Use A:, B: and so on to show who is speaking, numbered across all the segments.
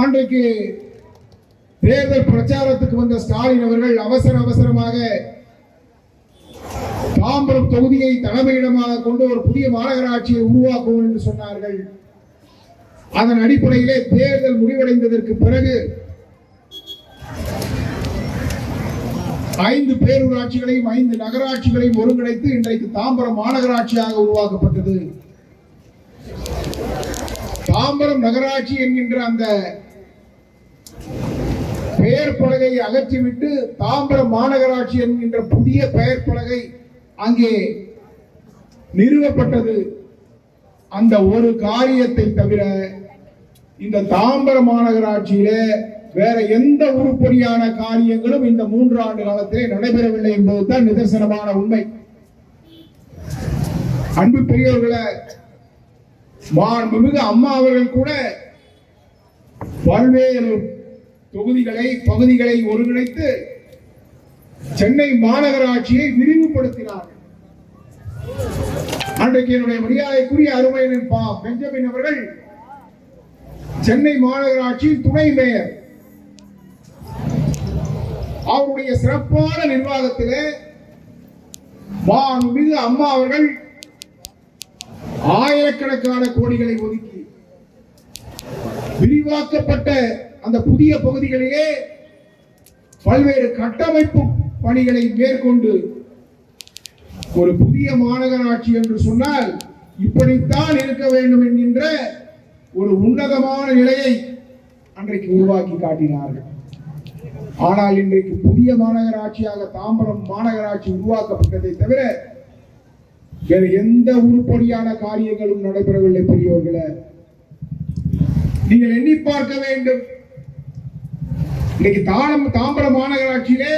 A: அன்றைக்கு தேர்தல் பிரச்சாரத்துக்கு வந்த ஸ்டாலின் அவர்கள் அவசர அவசரமாக தாம்பரம் தொகுதியை தலைமையிடமாக கொண்டு ஒரு புதிய மாநகராட்சியை உருவாக்குவோம் என்று சொன்னார்கள். அதன் அடிப்படையிலே தேர்தல் முடிவடைந்ததற்கு பிறகு ஐந்து பேரூராட்சிகளையும் ஐந்து நகராட்சிகளையும் ஒருங்கிணைத்து இன்றைக்கு தாம்பரம் மாநகராட்சியாக உருவாக்கப்பட்டது. தாம்பரம் நகராட்சி என்கின்ற அந்த பெயர் பலகையை அகற்றிவிட்டு தாம்பரம் மாநகராட்சி என்கின்ற புதிய பெயர் பலகை அங்கே நிறுவப்பட்டது. அந்த ஒரு காரியத்தை தவிர இந்த தாம்பரம் மாநகராட்சியில வேற எந்த உருப்படியான காரியங்களும் இந்த மூன்று ஆண்டு காலத்திலே நடைபெறவில்லை என்பதுதான் நிதர்சனமான உண்மை. அன்பு பெரியவர்களை மாண்புமிகு அம்மா அவர்கள் கூட பல்வேறு தொகுதிகளை பகுதிகளை ஒருங்கிணைத்து சென்னை மாநகராட்சியை விரிவுபடுத்தினார்கள் அன்றைக்கு என்னுடைய மரியாதைக்குரிய அருமையன் பா பெஞ்சமின் அவர்கள் சென்னை மாநகராட்சி துணை மேயர். அவருடைய சிறப்பான நிர்வாகத்திலே மாண்புமிகு அம்மா அவர்கள் ஆயிரக்கணக்கான கோடிகளை ஒதுக்கி விரிவாக்கப்பட்ட அந்த புதிய பகுதிகளிலே பல்வேறு கட்டமைப்பு பணிகளை மேற்கொண்டு ஒரு புதிய மாநகராட்சி என்று சொன்னால் இப்படித்தான் இருக்க வேண்டும் என்கின்ற ஒரு உன்னதமான நிலையை அன்றைக்கு உருவாக்கி காட்டினார்கள். ஆனால் இன்றைக்கு புதிய மாநகராட்சியாக தாம்பரம் மாநகராட்சி உருவாக்கப்பட்டதை தவிர வேறு எந்த உருப்படியான காரியங்களும் நடைபெறவில்லை பெரியவர்களை நீங்கள் எண்ணி பார்க்க வேண்டும். இன்னைக்கு தாளம் தாம்பரம் மாநகராட்சியிலே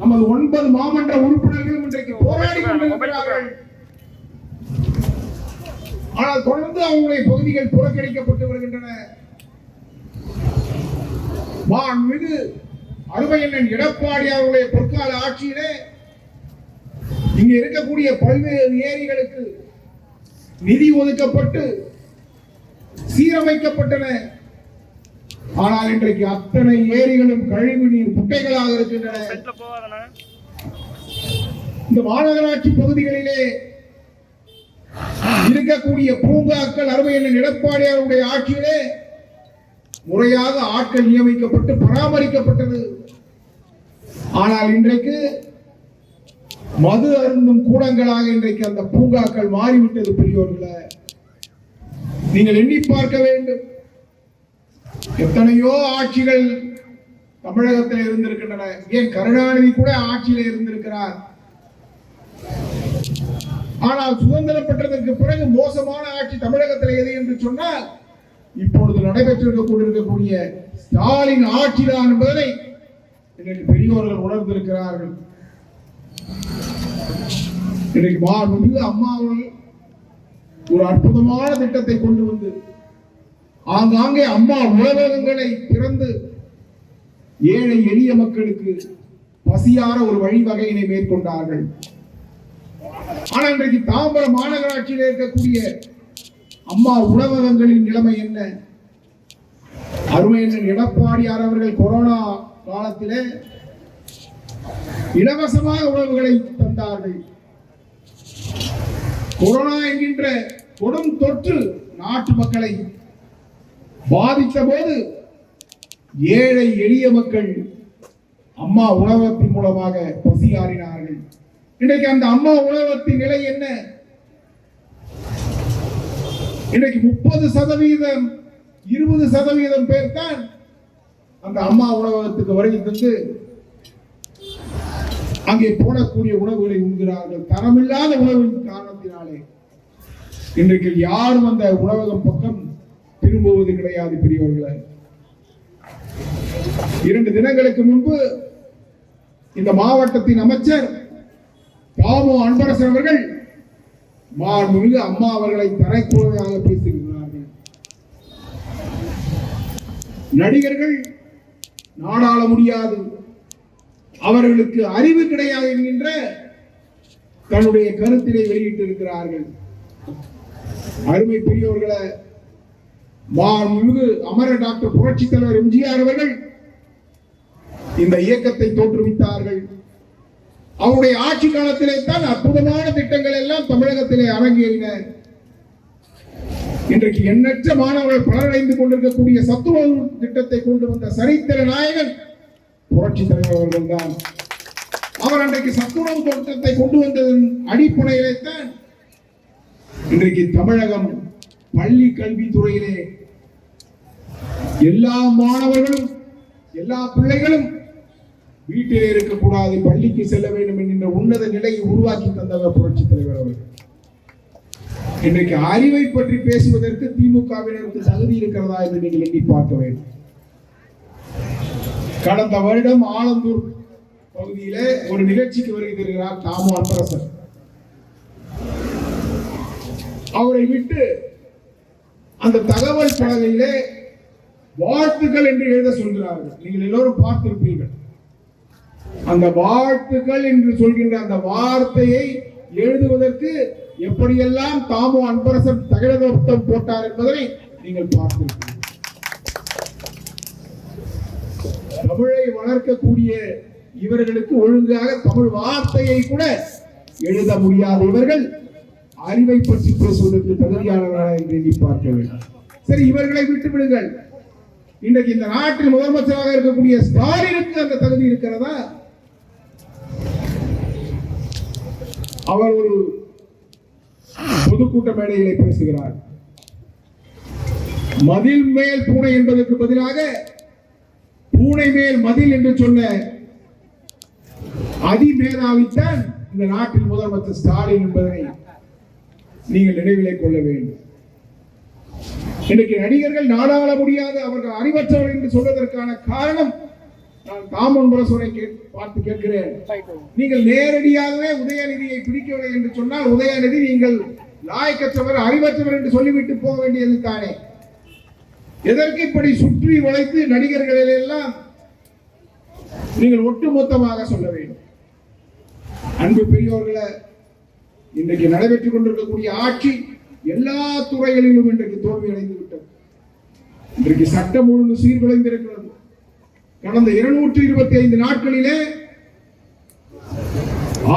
A: நமது ஒன்பது மாமன்ற உறுப்பினர்களும் இன்றைக்கு போராடி கொண்டிருக்கிறார்கள். ஆனால் தொடர்ந்து அவங்களுடைய பகுதிகள் புறக்கணிக்கப்பட்டு வருகின்றன. மாண்புமிகு அருமையண்ணன் எடப்பாடி அவருடைய பொற்கால ஆட்சியிலே இங்க இருக்கக்கூடிய பல்வேறு ஏரிகளுக்கு நிதி ஒதுக்கப்பட்டு சீரமைக்கப்பட்டன. ஆனால் இன்றைக்கு அத்தனை ஏரிகளும் கழிவு நீர் குட்டைகளாக இருக்கின்றன. இந்த மாநகராட்சி பகுதிகளிலே இருக்கக்கூடிய பூங்காக்கள் அருமையண்ணன் எடப்பாடி அவருடைய ஆட்சியிலே முறையாக ஆட்கள் நியமிக்கப்பட்டு பராமரிக்கப்பட்டது. ஆனால் இன்றைக்கு மது அருந்தும் கூடங்களாக இன்றைக்கு அந்த பூங்காக்கள் மாறிவிட்டது பெரியோர்களே. நீங்கள் எண்ணி பார்க்க வேண்டும். எத்தனையோ ஆட்சிகள் தமிழகத்தில் இருந்திருக்கின்றன. ஏன் கருணாநிதி கூட ஆட்சியில் இருந்திருக்கிறார்? ஆனால் சுதந்திரம் பெற்றதற்கு பிறகு மோசமான ஆட்சி தமிழகத்தில் எது என்று சொன்னால் இப்பொழுது நடைபெற்றிருக்க கொண்டிருக்கக்கூடிய ஸ்டாலின் ஆட்சிதான் என்பதை இன்றைக்கு பெரியோர்கள் உணர்ந்திருக்கிறார்கள். இன்றைக்கு மாண்புமிகு அம்மா அவர்கள் ஒரு அற்புதமான திட்டத்தை கொண்டு வந்து ஆங்காங்கே அம்மா உணவகங்களை திறந்து ஏழை எளிய மக்களுக்கு பசியார ஒரு வழிவகையினை மேற்கொண்டார்கள். ஆனா இன்றைக்கு தாம்பரம் மாநகராட்சியில் இருக்கக்கூடிய அம்மா உணவகங்களின் நிலைமை என்ன? அருமையண்ணன் எடப்பாடியார் அவர்கள் கொரோனா காலத்திலே இலவசமாக உணவுகளை தந்தார்கள். கொரோனா என்கின்ற கொடும் தொற்று நாட்டு மக்களை பாதித்த போது ஏழை எளிய மக்கள் அம்மா உணவகத்தின் மூலமாக பசியாறினார்கள். இன்றைக்கு அந்த அம்மா உணவகத்தின் நிலை என்ன? இன்றைக்கு முப்பது சதவீதம் இருபது சதவீதம் பேர் தான் அந்த அம்மா உணவகத்துக்கு வருகை தந்து அங்கே போடக்கூடிய உணவுகளை உண்கிறார்கள். தரமில்லாத உணவின் காரணத்தினாலே இன்றைக்கு யாரும் அந்த உணவகம் பக்கம் திரும்புவது கிடையாது பெரியவர்களே. இரண்டு தினங்களுக்கு முன்பு இந்த மாவட்டத்தின் அமைச்சர் தாமோ அன்பரசன் அவர்கள் மாண்புமிகு அம்மா அவர்களை தரைக்குறையாக பேசுகிறார்கள். நடிகர்கள் நாடாள முடியாது. அவர்களுக்கு அறிவு கிடையாது என்கின்ற தன்னுடைய கருத்தினை வெளியிட்டிருக்கிறார்கள். அருமை பெரியவர்களை மாண்புமிகு அமர டாக்டர் புரட்சி தலைவர் எம்ஜிஆர் அவர்கள் இந்த இயக்கத்தை தோற்றுவித்தார்கள். அவருடைய ஆட்சி காலத்திலே தான் அற்புதமான திட்டங்கள் எல்லாம் தமிழகத்திலே அரங்கேறின. இன்றைக்கு எண்ணற்ற மாணவர்கள் பலரடைந்து கொண்டிருக்கக்கூடிய சத்துவ திட்டத்தை கொண்டு வந்த சரித்திர நாயகன் புரட்சி தலைவர் அவர்கள் தான் அவர் அன்றைக்கு சத்துணவு திட்டத்தை கொண்டு வந்ததன் அடிப்படையிலே தான் இன்றைக்கு தமிழகம் பள்ளி கல்வித்துறையிலே எல்லா மாணவர்களும் எல்லா பிள்ளைகளும் வீட்டிலே இருக்கக்கூடாது பள்ளிக்கு செல்ல வேண்டும் என்கின்ற உன்னத நிலையை உருவாக்கி தந்தவர் புரட்சி தலைவர் அவர்கள். இன்றைக்கு அறிவை பற்றி பேசுவதற்கு திமுகவினருக்கு தகுதி இருக்கிறதா என்று நீங்கள் எண்ணி பார்க்க வேண்டும். கடந்த வருடம் ஆலந்தூர் பகுதியிலே ஒரு நிகழ்ச்சிக்கு வருகை தருகிறார் தாமு அன்பரசன் அவரை விட்டு அந்த தகவல் பலகையிலே வாழ்த்துக்கள் என்று எழுத சொல்கிறார்கள். நீங்கள் எல்லோரும் பார்த்திருப்பீர்கள். அந்த வாழ்த்துக்கள் என்று சொல்கின்ற அந்த வார்த்தையை எழுதுவதற்கு எப்படியெல்லாம் தாமோ அன்பரசன் தகவல்தம் போட்டார் என்பதை நீங்கள் பார்த்திருப்பீர்கள். தமிழை வளர்க்கக்கூடிய இவர்களுக்கு ஒழுங்காக தமிழ் வார்த்தையை கூட எழுத முடியாத இவர்கள் அறிவை பற்றி பேசுவதற்கு தகுதியானவர்களா என்று பார்க்க வேண்டும். சரி இவர்களை விட்டு விடுங்கள். இன்றைக்கு இந்த நாட்டில் முதலமைச்சராக இருக்கக்கூடிய ஸ்டாலினுக்கு அந்த தகுதி இருக்கிறதா? அவர் ஒரு பொதுக்கூட்ட மேடையிலே பேசுகிறார். மதில் மேல் பூனை என்பதற்கு பதிலாக பூனை மேல் மதில் என்று சொன்ன அதிமேதாவித்தான் இந்த நாட்டின் முதலமைச்சர் ஸ்டாலின் என்பதனை நீங்கள் நினைவிலை கொள்ள வேண்டும். இன்றைக்கு நடிகர்கள் நாடாள முடியாத அவர்கள் அறிவற்றவர் என்று சொல்வதற்கான காரணம் நான் தாமன் முரசோரை பார்த்து கேட்கிறேன். நீங்கள் நேரடியாகவே உதயநிதியை பிடிக்கவில்லை என்று சொன்னால் உதயநிதி நீங்கள் லாயக்கற்றவர் அறிவற்றவர் என்று சொல்லிவிட்டு போக வேண்டியது தானே. எதற்கு இப்படி சுற்றி வளைத்து நடிகர்களில் எல்லாம் நீங்கள் ஒட்டுமொத்தமாக சொல்ல வேண்டும். அன்பு பெரியோர்களை இன்றைக்கு நடைபெற்றுக் கொண்டிருக்கக்கூடிய ஆட்சி எல்லா துறைகளிலும் இன்றைக்கு தோல்வி அடைந்து விட்டது. இன்றைக்கு சட்டம் ஒழுங்கு சீர்குலைந்திருக்கிறது. கடந்த இருநூற்றி இருபத்தி ஐந்து நாட்களிலே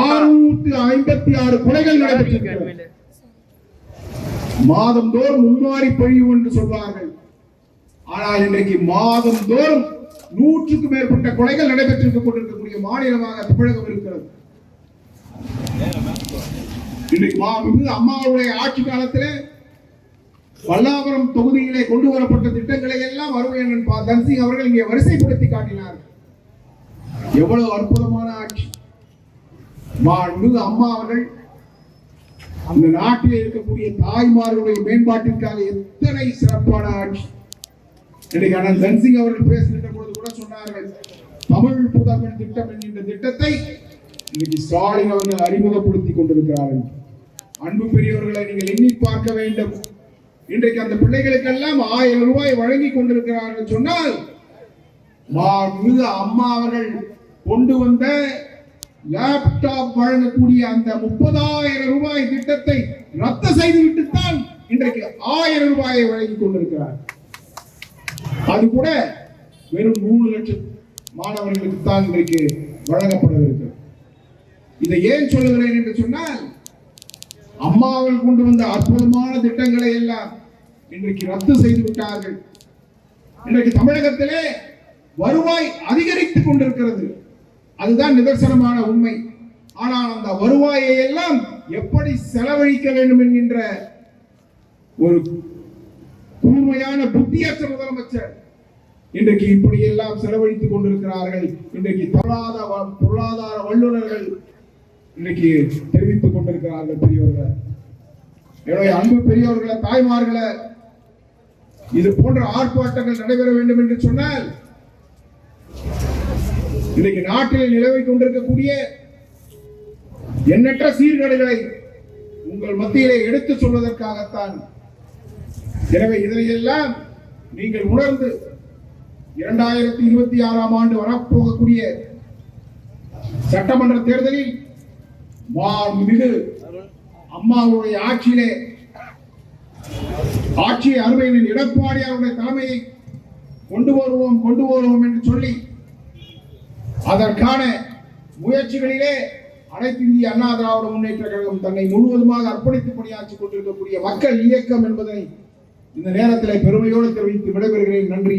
A: ஆறுநூற்று ஐம்பத்தி ஆறு கொலைகள் நடைபெற்றிருக்கிறது. மாதந்தோறும் முன்மாறி பழிவு என்று சொல்வார்கள். ஆனால் இன்றைக்கு மாதந்தோறும் நூற்றுக்கு மேற்பட்ட கொலைகள் நடைபெற்றிருக்க கொண்டிருக்கக்கூடிய மாநிலமாக தமிழகம் இருக்கிறது. இன்னைக்கு அம்மாவுடைய ஆட்சி காலத்தில் பல்லாவரம் தொகுதியிலே கொண்டு வரப்பட்ட திட்டங்களை எல்லாம் வருவேன் தன்சிங் அவர்கள் இங்கே வரிசைப்படுத்தி காட்டினார். எவ்வளவு அற்புதமான ஆட்சி. மாண்புமிகு அம்மா அவர்கள் அந்த நாட்டில் இருக்கக்கூடிய தாய்மார்களுடைய மேம்பாட்டிற்காக எத்தனை சிறப்பான ஆட்சி. இன்னைக்கு அண்ணன் தன்சிங் அவர்கள் பேசுகின்ற பொழுது கூட சொன்னார்கள் தமிழ் புதமன் திட்டம் என்கின்ற திட்டத்தை இன்னைக்கு ஸ்டாலின் அவர்கள் அறிமுகப்படுத்தி கொண்டிருக்கிறார்கள் அன்பு பெரியவர்களை நீங்கள் எண்ணி பார்க்க வேண்டும். இன்றைக்கு அந்த பிள்ளைகளுக்கெல்லாம் ஆயிரம் ரூபாய் வழங்கி கொண்டிருக்கிறார்கள் சொன்னால் மாண்புமிகு அம்மா அவர்கள் கொண்டு வந்த லேப்டாப் வழங்கக்கூடிய அந்த முப்பதாயிரம் ரூபாய் திட்டத்தை ரத்து செய்துவிட்டு தான் இன்றைக்கு ஆயிரம் ரூபாயை வழங்கி கொண்டிருக்கிறார். அது கூட வெறும் மூணு லட்சம் மாணவர்களுக்கு தான் இன்றைக்கு வழங்கப்படவிருக்கிறது. இதை ஏன் சொல்லுகிறேன் என்று சொன்னால் அம்மா அவர்கள் கொண்டு வந்த அற்புதமான திட்டங்களை எல்லாம் இன்றைக்கு ரத்து செய்து விட்டார்கள். இன்றைக்கு தமிழகத்திலே வருவாய் அதிகரித்துக் கொண்டிருக்கிறது. அதுதான் நிதர்சனமான உண்மை. ஆனால் அந்த வருவாயை எல்லாம் எப்படி செலவழிக்க வேண்டும் என்கின்ற ஒரு கூர்மையான புத்தியற்ற முதலமைச்சர் இன்றைக்கு இப்படியெல்லாம் செலவழித்துக் கொண்டிருக்கிறார்கள். இன்றைக்கு பொருளாதார பொருளாதார வல்லுநர்கள் இன்னைக்கு தெரிவித்துக் கொண்டிருக்கிறார்கள் பெரியவர்களை என்னுடைய அன்பு பெரியவர்களை தாய்மார்களை இது போன்ற ஆர்ப்பாட்டங்கள் நடைபெற வேண்டும் என்று சொன்னால் இன்னைக்கு நாட்டில் நிலவை கொண்டிருக்கக்கூடிய எண்ணற்ற சீர்கேடுகளை உங்கள் மத்தியிலே எடுத்துச் சொல்வதற்காகத்தான். எனவே இதனையெல்லாம் நீங்கள் உணர்ந்து இரண்டாயிரத்தி இருபத்தி ஆறாம் ஆண்டு வரப்போகக்கூடிய சட்டமன்ற தேர்தலில் மிகு அம்மாவுடைய ஆட்சியிலே. ஆட்சி அருமையின் எடப்பாடி அவருடைய தலைமையை கொண்டு வருவோம் கொண்டு வருவோம் என்று சொல்லி அதற்கான முயற்சிகளிலே அனைத்து இந்திய அண்ணா திராவிட முன்னேற்ற கழகம் தன்னை முழுவதுமாக அர்ப்பணித்து பணியாற்றிக் கொண்டிருக்கக்கூடிய மக்கள் இயக்கம் என்பதனை இந்த நேரத்தில் பெருமையோடு தெரிவித்து விடைபெறுகிறேன். நன்றி.